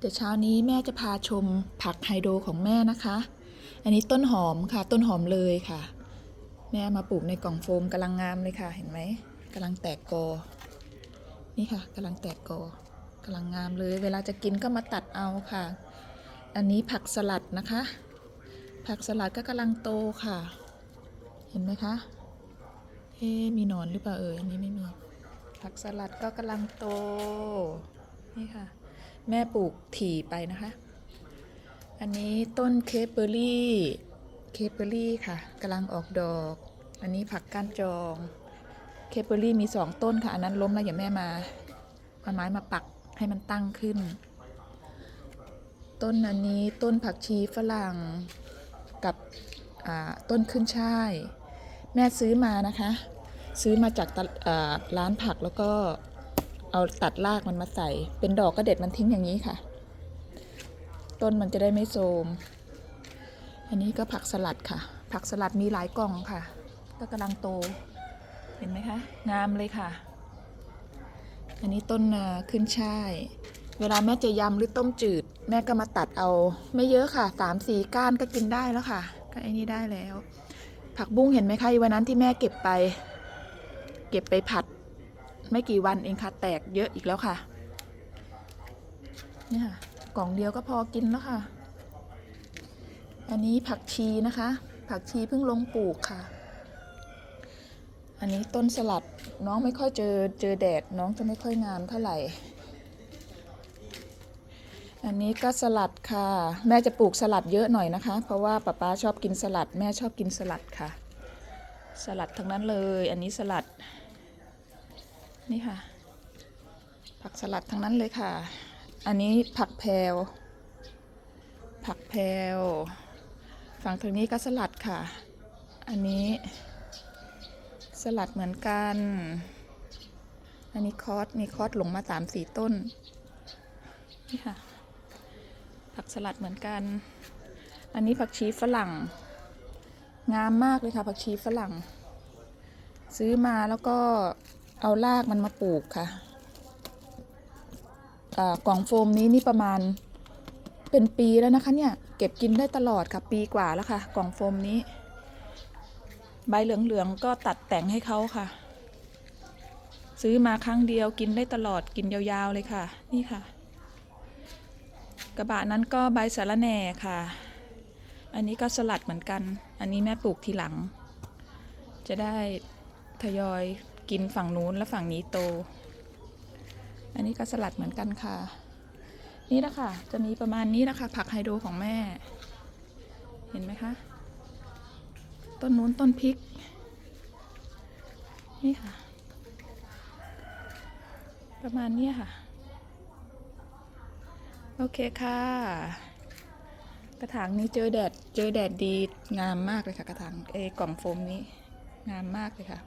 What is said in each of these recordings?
เดี๋ยวเช้านี้แม่จะพาชมผักไฮโดรของแม่นะคะ อันนี้ต้นหอมค่ะ ต้นหอมเลยค่ะ แม่มาปลูกในกล่องโฟมกำลังงามเลยค่ะ เห็นไหมกำลังแตกกอ นี่ค่ะกำลังแตกกอกำลังงามเลย เวลาจะกินก็มาตัดเอาค่ะ อันนี้ผักสลัดนะคะ ผักสลัดก็กำลังโตค่ะ เห็นไหมคะ เอ๊มีหนอนหรือเปล่าเอ่ยอันนี้ไม่มี ผักสลัดก็กำลังโต นี่ค่ะ แม่ปลูกถี่ไปนะคะ อันนี้ต้นเคปเบอรี่เคปเบอรี่ค่ะกำลังออกดอก อันนี้ผักก้านจองเคปเบอรี่มีสองต้นค่ะ อันนั้นล้มแล้วอย่าแม่มาเอาไม้มาปักให้มันตั้งขึ้น ต้นอันนี้ต้นผักชีฝรั่งกับต้นขึ้นช่าย แม่ซื้อมานะคะ ซื้อมาจากร้านผักแล้วก็ เอาตัดรากมันมาใส่ เป็นดอกก็เด็ดมันทิ้งอย่างนี้ค่ะ ต้นมันจะได้ไม่โทมอันนี้ก็ผักสลัดค่ะ ผักสลัดมีหลายกล่องค่ะ ก็กำลังโต เห็นไหมคะ งามเลยค่ะ อันนี้ต้นอ่าขึ้นช่าย เวลาแม่จะยำหรือต้มจืด แม่ก็มาตัดเอา ไม่เยอะค่ะสามสี่ก้านก็กินได้แล้วค่ะ ก็ไอ้นี่ได้แล้ว ผักบุ้งเห็นไหมคะวันนั้นที่แม่เก็บไป เก็บไปผัด ไม่กี่วันเองค่ะ แตกเยอะอีกแล้วค่ะ เนี่ยค่ะ กล่องเดียวก็พอกินแล้วค่ะ อันนี้ผักชีนะคะ ผักชีเพิ่งลงปลูกค่ะ อันนี้ต้นสลัดน้องไม่ค่อยเจอเจอแดดน้องจะไม่ค่อยงามเท่าไหร่ อันนี้ก็สลัดค่ะ แม่จะปลูกสลัดเยอะหน่อยนะคะ เพราะว่าป๊าป๊าชอบกินสลัด แม่ชอบกินสลัดค่ะ สลัดทั้งนั้นเลย อันนี้สลัด นี่ค่ะ ผักสลัดทั้งนั้นเลยค่ะ อันนี้ผักแพรวผักแพรวฝั่งทางนี้ก็สลัดค่ะ อันนี้ สลัดเหมือนกัน อันนี้คอสมีคอสหลงมาสามสี่ต้น นี่ค่ะ ผักสลัดเหมือนกัน อันนี้ผักชีฝรั่ง งามมากเลยค่ะ ผักชีฝรั่ง ซื้อมาแล้วก็ เอารากมันมาปลูกค่ะกล่องโฟมนี้นี่ประมาณเป็นปีแล้วนะคะเนี่ย เก็บกินได้ตลอดค่ะ ปีกว่าแล้วค่ะ กล่องโฟมนี้ ใบเหลืองๆก็ตัดแต่งให้เขาค่ะ ซื้อมาครั้งเดียวกินได้ตลอดกินยาวๆเลยค่ะ นี่ค่ะ กระบะนั้นก็ใบสะระแหน่ค่ะ อันนี้ก็สลัดเหมือนกัน อันนี้แม่ปลูกทีหลัง จะได้ทยอย กินฝั่งนู้นและฝั่งนี้โต อันนี้ก็สลัดเหมือนกันค่ะ นี่นะคะจะมีประมาณนี้นะคะ ผักไฮโดรของแม่ เห็นไหมคะ ต้นนู้นต้นพริก นี่ค่ะ ประมาณนี้ค่ะ โอเคค่ะ กระถางนี้เจอแดด เจอแดดดีงามมากเลยค่ะ กระถางเอกล่องโฟมนี้งามมากเลยค่ะ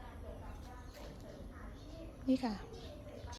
นี่ค่ะ